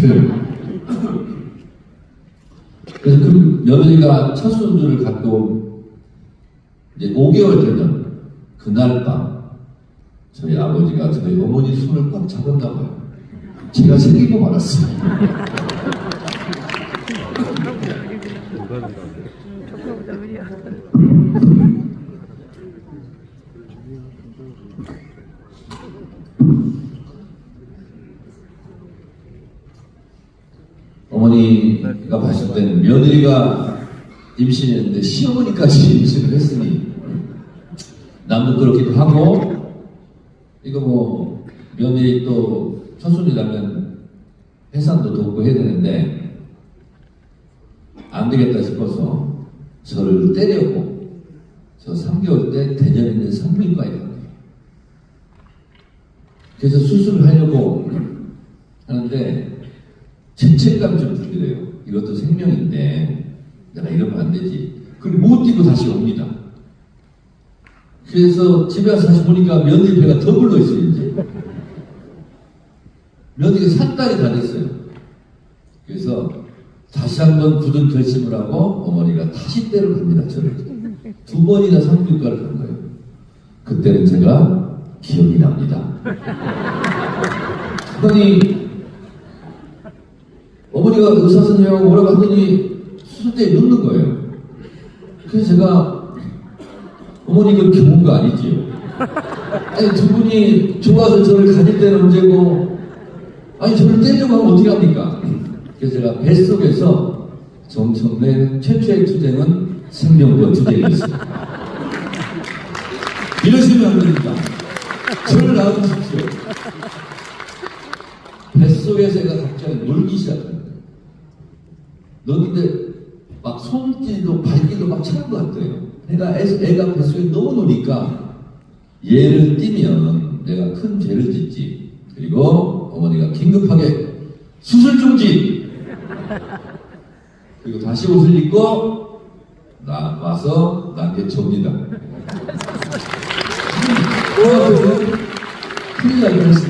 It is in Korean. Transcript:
같아요. 그래서 그 며느리가 첫 손주를 갖고 이제 5개월 되면 그날 밤 저희 아버지가 저희 어머니 손을 꽉 잡았나 봐요. 제가 생기고 말았어요. 저거보다 의리야. 어머니가 봤을 때는 며느리가 임신했는데 시어머니까지 임신을 했으니 남도 그렇기도 하고 이거 뭐 며느리 또 첫손이라면 해산도 돕고 해야 되는데 안 되겠다 싶어서 저를 때려고 저 3개월 때 대전에 있는 산부인과에 갔어요. 그래서 수술을 하려고 하는데 죄책감 좀 들더래요. 이것도 생명인데 내가 이러면 안 되지. 그리고 못 뛰고 다시 옵니다. 그래서 집에 와서 다시 보니까 며느리 배가 더 불러 있어요, 이제. 며느리가 산 달이 다 됐어요. 그래서 다시 한번 굳은 결심을 하고 어머니가 다시 때려 갑니다, 저를. 두 번이나 산부인과를 간 거예요. 그때는 제가 기억이 납니다. 그러니 어머니가 의사 선생님하고 뭐라고 하더니 수술대에 눕는 거예요. 그래서 제가 어머니 그 좋은 거 아니지요? 아니 두 분이 좋아서 저를 가질 때는 언제고 아니 저를 때리려고 하면 어떻게 합니까? 그래서 제가 뱃속에서 정청래 최초의 투쟁은 생명과 투쟁이었습니다. 이러시면 안 됩니다. 저를 낳아주십시오. 뱃속에서 애가 갑자기 놀기 시작합니다. 노는데 막 손길도 발길도 막 차는 것 같아요. 애- 애가 뱃속에 노니까 얘를 띄면 내가 큰 죄를 짓지. 그리고 어머니가 긴급하게 수술 중지! 그리고 다시 옷을 입고 나 와서 나한테 줍니다. 큰일 날 뻔했습니다.